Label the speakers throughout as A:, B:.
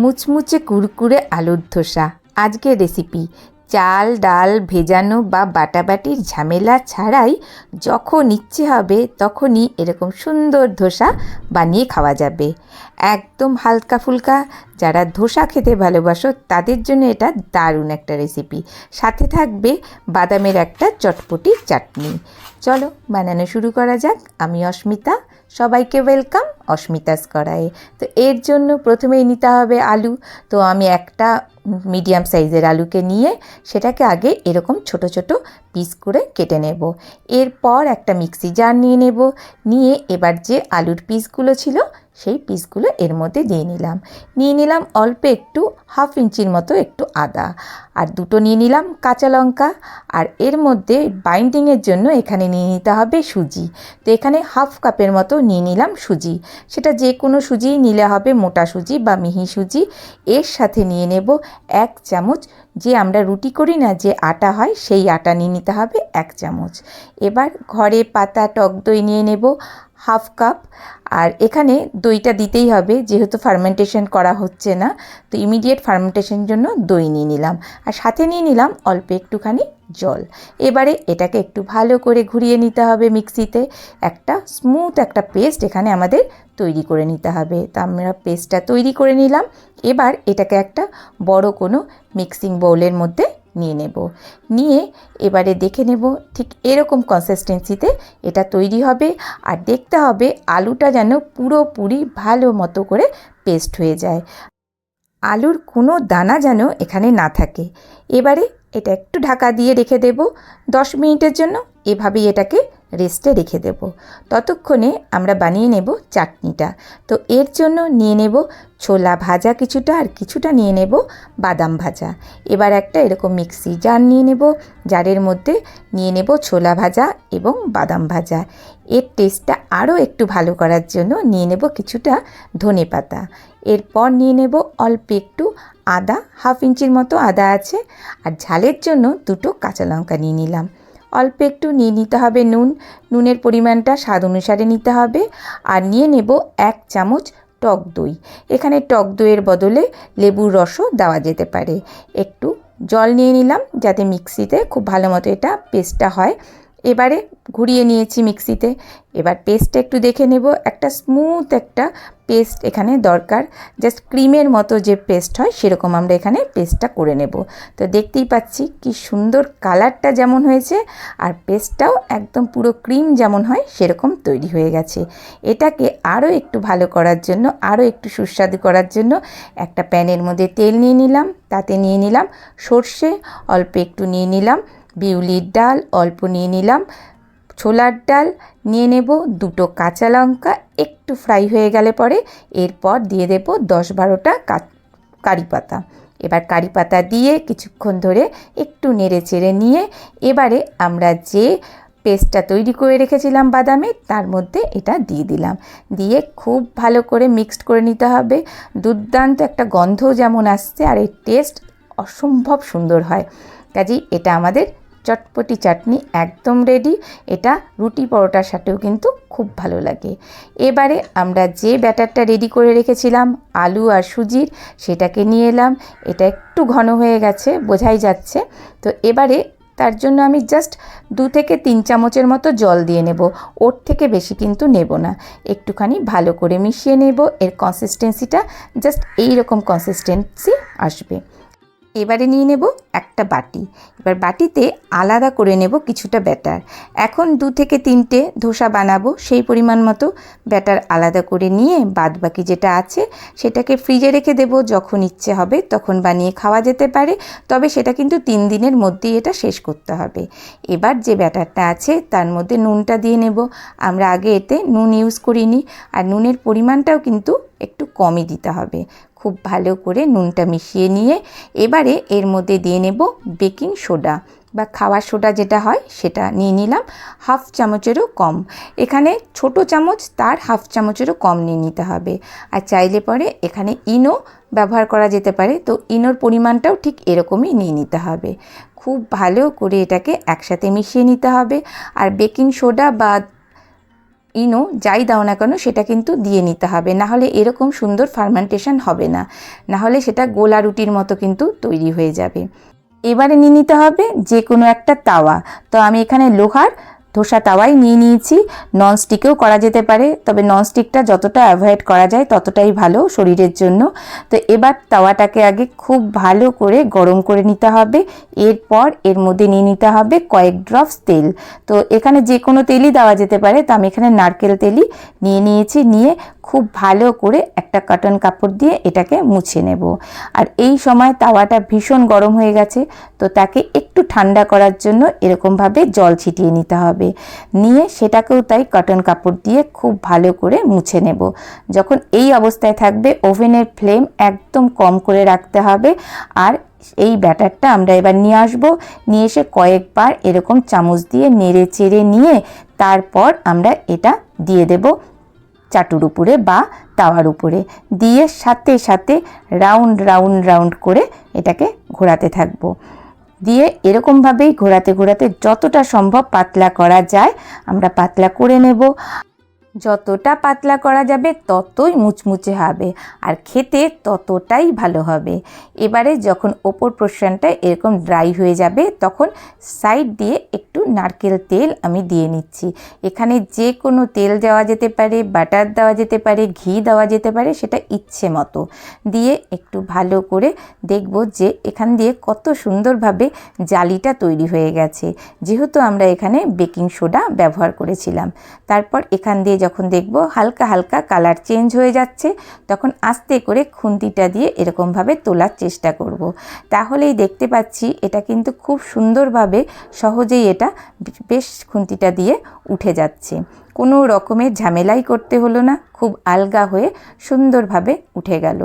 A: মুচমুচে কুরকুরে আলুর ধোসা। আজকের রেসিপি চাল, ডাল, ভেজানো বা বাটাবাটির ঝামেলা ছাড়াই যখন ইচ্ছে হবে তখনই এরকম সুন্দর ধোসা বানিয়ে খাওয়া যাবে। একদম হালকা ফুলকা, যারা ধোসা খেতে ভালোবাসো তাদের জন্য এটা দারুণ একটা রেসিপি সাথে থাকবে বাদামের একটা চটপটি চাটনি। চলো বানানো শুরু করা যাক। আমি অস্মিতা, সবাইকে ওয়েলকাম অস্মিতাস কড়াইয়ে তো এর জন্য প্রথমেই নিতে হবে আলু। তো আমি একটা মিডিয়াম সাইজের আলুকে নিয়ে সেটাকে আগে এরকম ছোট ছোট পিস করে কেটে নেব। এরপর একটা মিক্সি জার নিয়ে নেব। নিয়ে এবার যে আলুর পিসগুলো ছিল সেই পিসগুলো এর মধ্যে দিয়ে নিলাম। নিয়ে নিলাম অল্প একটু, হাফ ইঞ্চির মতো একটু আদা। আর দুটো নিয়ে নিলাম কাঁচা লঙ্কা। আর এর মধ্যে বাইন্ডিংয়ের জন্য এখানে নিয়ে নিতে হবে সুজি। তো এখানে হাফ কাপের মতো নিয়ে নিলাম সুজি। সেটা যে কোনো সুজি নিলে হবে মোটা সুজি বা মিহি সুজি। এর সাথে নিয়ে নেব এক চামচ, যে আমরা রুটি করি না যে আটা হয়, সেই আটা নিয়ে নিতে হবে এক চামচ। এবার ঘরে পাতা, টক দই নিয়ে নেব। Half cup. আর এখানে দইটা দিতেই হবে, যেহেতু ফার্মেন্টেশন করা হচ্ছে না, তো ইমিডিয়েট ফার্মেন্টেশন জন্য দই নিয়ে নিলাম। আর সাথে নিয়ে নিলাম অল্প একটুখানি জল। এবারে এটাকে একটু ভালো করে ঘুরিয়ে নিতে হবে মিক্সিতে। একটা স্মুথ একটা পেস্ট এখানে আমাদের তৈরি করে নিতে হবে। তো আমরা পেস্টটা তৈরি করে নিলাম। এবার এটাকে একটা বড় কোনো মিক্সিং বোলের মধ্যে নিয়ে নেব। নিয়ে এবারে দেখে নেব ঠিক এরকম কনসিস্টেন্সিতে এটা তৈরি হবে আর দেখতে হবে আলুটা যেন পুরোপুরি ভালো মতো করে পেস্ট হয়ে যায়। আলুর কোনো দানা যেন এখানে না থাকে। এবারে এটা একটু ঢাকা দিয়ে রেখে দেব দশ মিনিটের জন্য। এভাবেই এটাকে রেস্টে রেখে দেব। ততক্ষণে আমরা বানিয়ে নেব চাটনিটা। তো এর জন্য নিয়ে নেব ছোলা ভাজা কিছুটা আর কিছুটা নিয়ে নেব বাদাম ভাজা। এবার একটা এরকম মিক্সি জার নিয়ে নেব। জারের মধ্যে নিয়ে নেব ছোলা ভাজা এবং বাদাম ভাজা। এর টেস্টটা আরও একটু ভালো করার জন্য নিয়ে নেব কিছুটা ধনে পাতা। এরপর নিয়ে নেব অল্প একটু আদা, হাফ ইঞ্চির মতো আদা আছে। আর ঝালের জন্য দুটো কাঁচা লঙ্কা নিয়ে নিলাম। অল্প একটু নিয়ে নিতে হবে নুন। নুনের পরিমাণটা স্বাদ অনুসারে নিতে হবে। আর নিয়ে নেব এক চামচ টক দই। এখানে টক দইয়ের বদলে লেবুর রসও দেওয়া যেতে পারে। একটু জল নিয়ে নিলাম যাতে মিক্সিতে খুব ভালো মতো এটা পেস্টটা হয়। এবারে ঘুরিয়ে নিয়েছি মিক্সিতে। এবার পেস্টটা একটু দেখে নেব। একটা স্মুথ একটা পেস্ট এখানে দরকার। জাস্ট ক্রিমের মতো যে পেস্ট হয়, সেরকম আমরা এখানে পেস্টটা করে নেব। তো দেখতেই পাচ্ছি কি সুন্দর কালারটা যেমন হয়েছে, আর পেস্টটাও একদম পুরো ক্রিম যেমন হয়, সেরকম তৈরি হয়ে গেছে। এটাকে আরও একটু ভালো করার জন্য, আরও একটু সুস্বাদু করার জন্য একটা প্যানের মধ্যে তেল নিয়ে নিলাম। তাতে নিয়ে নিলাম সর্ষে, অল্প একটু নিয়ে নিলাম। বিউলির ডাল, অল্প নিয়ে নিলাম। ছোলার ডাল নিয়ে নেব দুটো কাঁচা লঙ্কা, একটু ফ্রাই হয়ে গেলে পরে এরপর দিয়ে দেব দশ বারোটা কারি পাতা। এবার কারি পাতা দিয়ে কিছুক্ষণ ধরে একটু নেড়ে চেড়ে নিয়ে এবারে আমরা যে পেস্টটা তৈরি করে রেখেছিলাম বাদামে, তার মধ্যে এটা দিয়ে দিলাম। দিয়ে খুব ভালো করে মিক্সড করে নিতে হবে। দুর্দান্ত একটা গন্ধ যেমন আসছে আর এর টেস্ট অসম্ভব সুন্দর হয়। কাজেই এটা আমাদের চটপটি চাটনি একদম রেডি এটা রুটি পরোটার সাথেও কিন্তু খুব ভালো লাগে। এবারে আমরা যে ব্যাটারটা রেডি করে রেখেছিলাম, আলু আর সুজির, সেটাকে নিয়ে এলাম। এটা একটু ঘন হয়ে গেছে, বোঝাই যাচ্ছে। তো এবারে তার জন্য আমি জাস্ট দু থেকে তিন চামচের মতো জল দিয়ে নেব। ওর থেকে বেশি কিন্তু নেব না। একটুখানি ভালো করে মিশিয়ে নেব। এর কনসিস্টেন্সিটা জাস্ট এই রকম কনসিস্টেন্সি আসবে। এবারে নিয়ে নেব একটা বাটি। এবার বাটিতে আলাদা করে নেব কিছুটা ব্যাটার। এখন দু থেকে তিনটে ধোসা বানাবো, সেই পরিমাণ মতো ব্যাটার আলাদা করে নিয়ে বাদ বাকি যেটা আছে সেটাকে ফ্রিজে রেখে দেব যখন ইচ্ছে হবে, তখন বানিয়ে খাওয়া যেতে পারে। তবে সেটা কিন্তু তিন দিনের মধ্যেই এটা শেষ করতে হবে। এবার যে ব্যাটারটা আছে তার মধ্যে নুনটা দিয়ে নেব। আমরা আগে এতে নুন ইউজ করিনি, আর নুনের পরিমাণটাও কিন্তু একটু কমই দিতে হবে। খুব ভালো করে নুনটা মিশিয়ে নিয়ে এবারে এর মধ্যে দিয়ে নেব বেকিং সোডা বা খাওয়ার সোডা যেটা হয় সেটা নিয়ে নিলাম, হাফ চামচেরও কম। এখানে ছোট চামচ, তার হাফ চামচেরও কম নিয়ে নিতে হবে। আর চাইলে পরে এখানে ইনো ব্যবহার করা যেতে পারে, তো ইনোর পরিমাণটাও ঠিক এরকমই নিয়ে নিতে হবে। খুব ভালো করে এটাকে একসাথে মিশিয়ে নিতে হবে। আর বেকিং সোডা বা ইনো যাই দাও না কেন সেটা কিন্তু দিয়ে নিতে হবে। না হলে এরকম সুন্দর ফার্মেন্টেশন হবে না। না হলে সেটা গোলা রুটির মতো কিন্তু তৈরি হয়ে যাবে। এবারে নিয়ে নিতে হবে যে কোনো একটা তাওয়া। তো আমি এখানে লোহার ধোসা তাওয়াই নিয়ে নিয়েছি। ননস্টিকেও করা যেতে পারে, তবে ননস্টিকটা যতটা অ্যাভয়েড করা যায় ততটাই ভালো শরীরের জন্য। তো এবার তাওয়াটাকে আগে খুব ভালো করে গরম করে নিতে হবে। এরপর এর মধ্যে নিয়ে নিতে হবে কয়েক ড্রপস তেল। তো এখানে যে কোনো তেলই দেওয়া যেতে পারে, তো আমি এখানে নারকেল তেলই নিয়ে নিয়েছি, নিয়ে খুব ভালো করে একটা কটন কাপড় দিয়ে এটাকে মুছে নেব। আর এই সময় তাওয়াটা ভীষণ গরম হয়ে গেছে, তো তাকে একটু ঠান্ডা করার জন্য এরকমভাবে জল ছিটিয়ে নিতে হবে। নিয়ে সেটাকেও তাই কটন কাপড় দিয়ে খুব ভালো করে মুছে নেব। যখন এই অবস্থায় থাকবে, ওভেনের ফ্লেম একদম কম করে রাখতে হবে। আর এই ব্যাটারটা আমরা এবার নিয়ে আসব। নিয়ে এসে কয়েকবার এরকম চামচ দিয়ে নেড়ে চেড়ে নিয়ে তারপর আমরা এটা দিয়ে দেব চাটুর উপরে বা তাওয়ার উপরে। দিয়ে সাথে সাথে রাউন্ড রাউন্ড রাউন্ড করে এটাকে ঘোরাতে থাকব। দিয়ে এরকমভাবেই ঘোরাতে ঘোরাতে যতটা সম্ভব পাতলা করা যায় আমরা পাতলা করে নেব। যতটা পাতলা করা যাবে, ততই মুচমুচে হবে। আর খেতে ততটাই ভালো হবে। এবারে যখন ওপর পোর্শনটা এরকম ড্রাই হয়ে যাবে, তখন সাইড দিয়ে একটু নারকেল তেল আমি দিয়ে নিচ্ছি। এখানে যে কোনো তেল দেওয়া যেতে পারে বাটার দেওয়া যেতে পারে, ঘি দেওয়া যেতে পারে, সেটা ইচ্ছে মতো। দিয়ে একটু ভালো করে দেখব যে এখান দিয়ে কত সুন্দরভাবে জালিটা তৈরি হয়ে গেছে। যেহেতু আমরা এখানে বেকিং সোডা ব্যবহার করেছিলাম। তারপর এখান দিয়ে যখন দেখব হালকা হালকা কালার চেঞ্জ হয়ে যাচ্ছে, তখন আস্তে করে খুন্তিটা দিয়ে এরকমভাবে তোলার চেষ্টা করব। তাহলেই দেখতে পাচ্ছি এটা কিন্তু খুব সুন্দরভাবে সহজেই এটা বেশ খুন্তিটা দিয়ে উঠে যাচ্ছে কোনো রকমের ঝামেলাই করতে হলো না, খুব আলগা হয়ে সুন্দরভাবে উঠে গেল।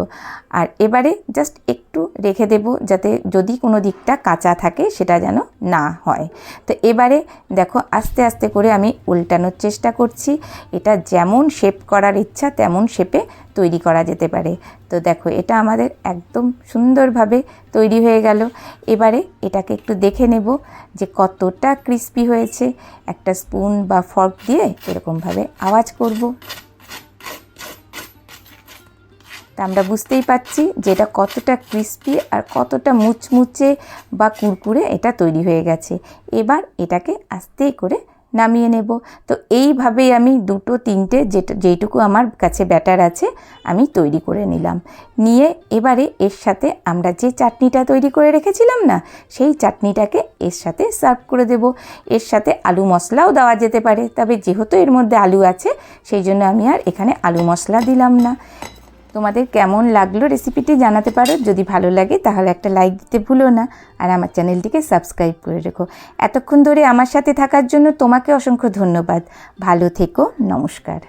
A: আর এবারে জাস্ট একটু রেখে দেব যাতে যদি কোনো দিকটা কাঁচা থাকে সেটা যেন না হয়। তো এবারে দেখো আস্তে আস্তে করে আমি উল্টানোর চেষ্টা করছি। এটা যেমন শেপ করার ইচ্ছা তেমন শেপে তৈরি করা যেতে পারে। তো দেখো, এটা আমাদের একদম সুন্দরভাবে তৈরি হয়ে গেল। এবারে এটাকে একটু দেখে নেব যে কতটা ক্রিস্পি হয়েছে। একটা স্পুন বা ফর্ক দিয়ে এরকমভাবে আওয়াজ করব। তা আমরা বুঝতেই পাচ্ছি যে এটা কতটা ক্রিস্পি আর কতটা মুচমুচে বা কুরকুরে এটা তৈরি হয়ে গেছে। এবার এটাকে আস্তে করে নামিয়ে নেব। তো এইভাবেই আমি দুটো, তিনটে যেটা, যেইটুকু আমার কাছে ব্যাটার আছে, আমি তৈরি করে নিলাম। নিয়ে এবারে এর সাথে আমরা যে চাটনিটা তৈরি করে রেখেছিলাম না, সেই চাটনিটাকে এর সাথে সার্ভ করে দেব। এর সাথে আলু মশলাও দেওয়া যেতে পারে, তবে যেহেতু এর মধ্যে আলু আছে, সেই জন্য আমি আর এখানে আলু মশলা দিলাম না। তোমাদের কেমন লাগল রেসিপিটি জানাতে পারো? যদি ভালো লাগে, তাহলে একটা লাইক দিতে ভুলো না। আর আমার চ্যানেলটিকে সাবস্ক্রাইব করে রেখো। এতক্ষণ ধরে আমার সাথে থাকার জন্য তোমাকে অসংখ্য ধন্যবাদ। ভালো থেকো, নমস্কার।